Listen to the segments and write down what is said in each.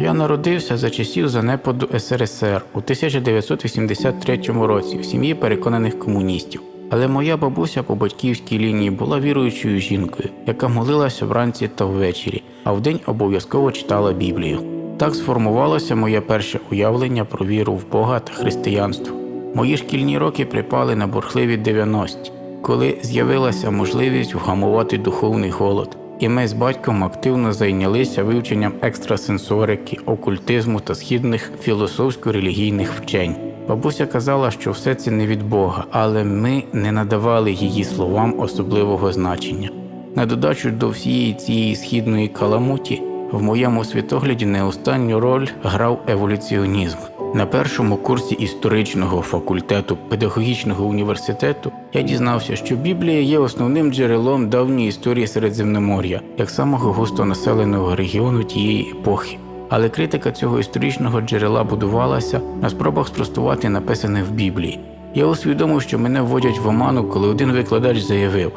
Я народився за часів занепаду СРСР у 1983 році в сім'ї переконаних комуністів. Але моя бабуся по батьківській лінії була віруючою жінкою, яка молилася вранці та ввечері, а вдень обов'язково читала Біблію. Так сформувалося моє перше уявлення про віру в Бога та християнство. Мої шкільні роки припали на бурхливі 90-ті, коли з'явилася можливість вгамувати духовний голод. І ми з батьком активно зайнялися вивченням екстрасенсорики, окультизму та східних філософсько-релігійних вчень. Бабуся казала, що все це не від Бога, але ми не надавали її словам особливого значення. На додачу до всієї цієї східної каламуті в моєму світогляді не останню роль грав еволюціонізм. На першому курсі історичного факультету педагогічного університету я дізнався, що Біблія є основним джерелом давньої історії Середземномор'я, як самого густонаселеного регіону тієї епохи. Але критика цього історичного джерела будувалася на спробах спростувати написане в Біблії. Я усвідомив, що мене вводять в оману, коли один викладач заявив,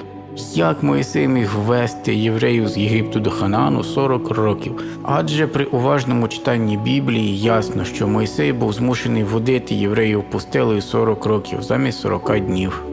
як Моїсей міг ввести євреїв з Єгипту до Ханаану 40 років. Адже при уважному читанні Біблії ясно, що Мойсей був змушений водити євреїв пустелею 40 років замість 40 днів.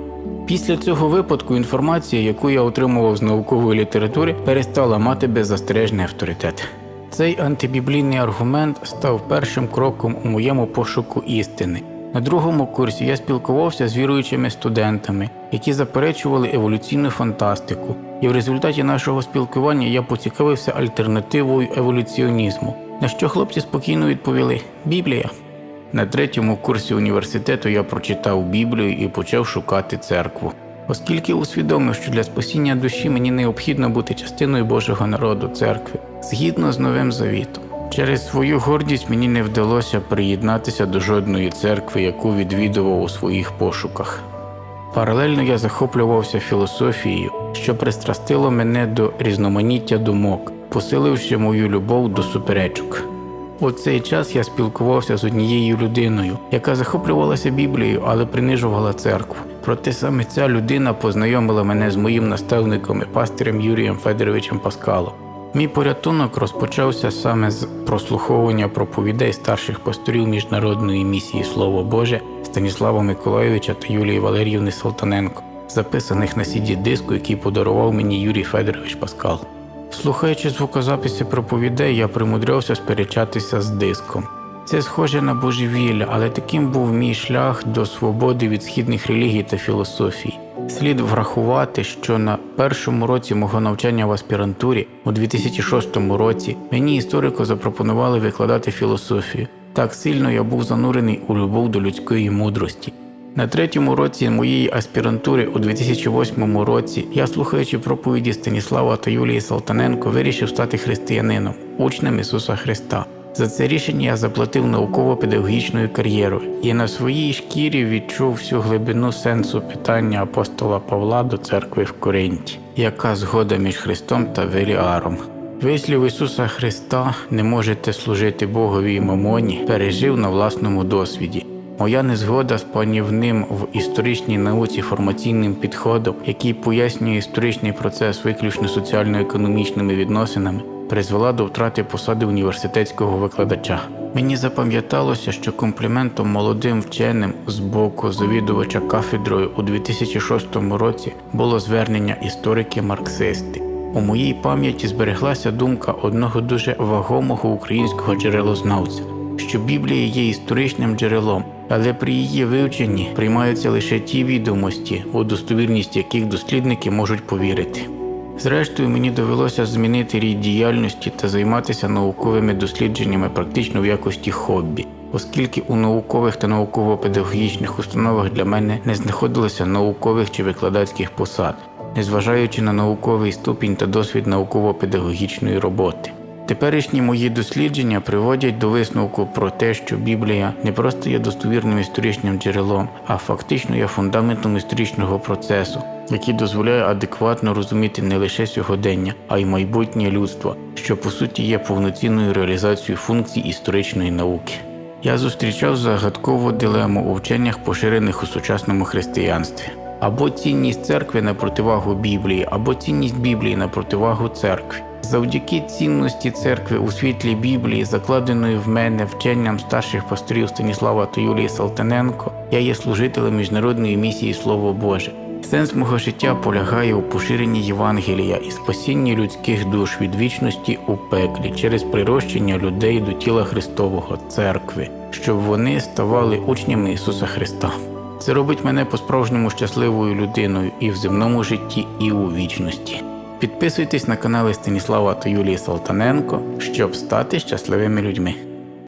Після цього випадку інформація, яку я отримував з наукової літератури, перестала мати беззастережний авторитет. Цей антибіблійний аргумент став першим кроком у моєму пошуку істини. На другому курсі я спілкувався з віруючими студентами, які заперечували еволюційну фантастику, і в результаті нашого спілкування я поцікавився альтернативою еволюціонізму, на що хлопці спокійно відповіли Біблія. На третьому курсі університету я прочитав Біблію і почав шукати церкву, оскільки усвідомив, що для спасіння душі мені необхідно бути частиною Божого народу церкви, згідно з Новим Завітом. Через свою гордість мені не вдалося приєднатися до жодної церкви, яку відвідував у своїх пошуках. Паралельно я захоплювався філософією, що пристрастило мене до різноманіття думок, посиливши мою любов до суперечок. У цей час я спілкувався з однією людиною, яка захоплювалася Біблією, але принижувала церкву. Проте саме ця людина познайомила мене з моїм наставником і пастирем Юрієм Федоровичем Паскалом. Мій порятунок розпочався саме з прослуховування проповідей старших пасторів міжнародної місії Слово Боже Станіслава Миколайовича та Юлії Валеріївни Салтаненко, записаних на сіді диску, який подарував мені Юрій Федорович Паскал. Слухаючи звукозаписи проповідей, я примудрявся сперечатися з диском. Це схоже на божевілля, але таким був мій шлях до свободи від східних релігій та філософій. Слід врахувати, що на першому році мого навчання в аспірантурі у 2006 році мені історико запропонували викладати філософію. Так сильно я був занурений у любов до людської мудрості. На третьому році моєї аспірантури у 2008 році я, слухаючи проповіді Станіслава та Юлії Салтаненко, вирішив стати християнином, учнем Ісуса Христа. За це рішення я заплатив науково-педагогічною кар'єрою і на своїй шкірі відчув всю глибину сенсу питання апостола Павла до церкви в Коринті, яка згода між Христом та Веліаром. Вислів Ісуса Христа не можете служити Богові і мамоні, пережив на власному досвіді. Моя незгода з панівним в історичній науці формаційним підходом, який пояснює історичний процес виключно соціально-економічними відносинами, призвела до втрати посади університетського викладача. Мені запам'яталося, що компліментом молодим вченим з боку завідувача кафедрою у 2006 році було звернення історики-марксисти. У моїй пам'яті збереглася думка одного дуже вагомого українського джерелознавця, що Біблія є історичним джерелом, але при її вивченні приймаються лише ті відомості, у достовірність яких дослідники можуть повірити. Зрештою, мені довелося змінити рід діяльності та займатися науковими дослідженнями практично в якості хобі, оскільки у наукових та науково-педагогічних установах для мене не знаходилося наукових чи викладацьких посад, незважаючи на науковий ступінь та досвід науково-педагогічної роботи. Теперішні мої дослідження приводять до висновку про те, що Біблія не просто є достовірним історичним джерелом, а фактично є фундаментом історичного процесу, який дозволяє адекватно розуміти не лише сьогодення, а й майбутнє людство, що по суті є повноцінною реалізацією функцій історичної науки. Я зустрічав загадкову дилему у вченнях, поширених у сучасному християнстві. Або цінність церкви на противагу Біблії, або цінність Біблії на противагу церкві. Завдяки цінності церкви у світлі Біблії, закладеної в мене вченням старших пасторів Станіслава та Юлії Салтаненко, я є служителем міжнародної місії Слово Боже. Сенс мого життя полягає у поширенні Євангелія і спасінні людських душ від вічності у пеклі через прирощення людей до тіла Христового церкви, щоб вони ставали учнями Ісуса Христа. Це робить мене по-справжньому щасливою людиною і в земному житті, і у вічності. Підписуйтесь на канали Станіслава та Юлії Салтаненко, щоб стати щасливими людьми.